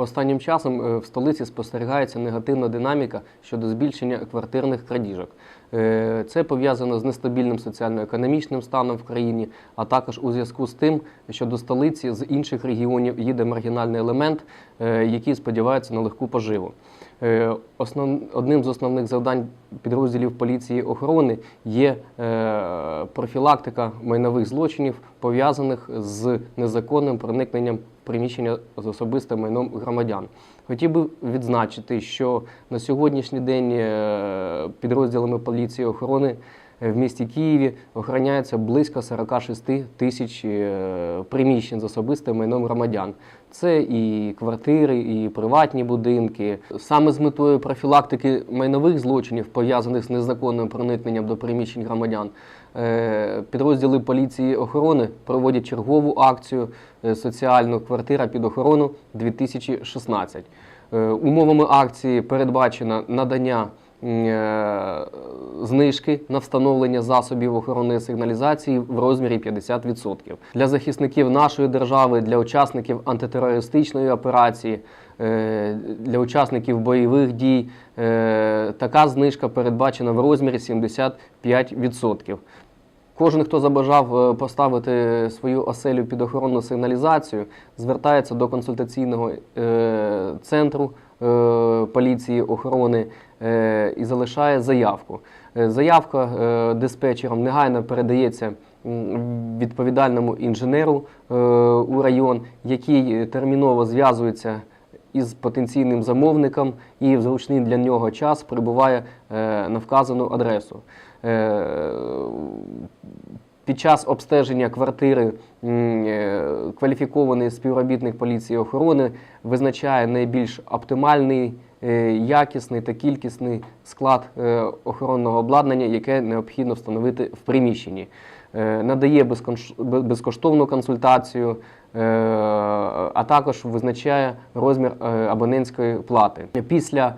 Останнім часом е, в столиці спостерігається негативна динаміка щодо збільшення квартирних крадіжок. Е, Це пов'язано з нестабільним соціально-економічним станом в країні, а також у зв'язку з тим, що до столиці з інших регіонів їде маргінальний елемент, е, який сподівається на легку поживу. Е, Основ... Одним з основних завдань підрозділів поліції охорони є е, профілактика майнових злочинів, пов'язаних з незаконним проникненням приміщення з особистим майном громадян. Хотів би відзначити, що на сьогоднішній день е, підрозділами поліції охорони в місті Києві охороняється близько 46 тисяч е, приміщень з особистим майном громадян. Це і квартири, і приватні будинки. Саме з метою профілактики майнових злочинів, пов'язаних з незаконним проникненням до приміщень громадян, е, підрозділи поліції охорони проводять чергову акцію е, соціальну квартира під охорону 2016. Е, Умовами акції передбачено надання знижки на встановлення засобів охоронної сигналізації в розмірі 50%. Для захисників нашої держави, для учасників антитерористичної операції, е, для учасників бойових дій е, така знижка передбачена в розмірі 75%. Кожен, хто забажав е, поставити свою оселю під охоронну сигналізацію, звертається до консультаційного е, центру е, поліції охорони е, і залишає заявку. Е, Заявка е, диспетчером негайно передається відповідальному інженеру е, у район, який терміново зв'язується із потенційним замовником і в зручний для нього час прибуває е, на вказану адресу. Е, Під час обстеження квартири е, кваліфікований співробітник поліції охорони визначає найбільш оптимальний, е, якісний та кількісний склад е, охоронного обладнання, яке необхідно встановити в приміщенні. Надає безкоштовну консультацію, а також визначає розмір е, абонентської плати. Після е,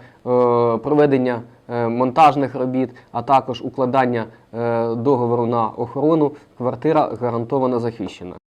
проведення е, монтажних робіт, а також укладання е, договору на охорону, квартира гарантовано захищена.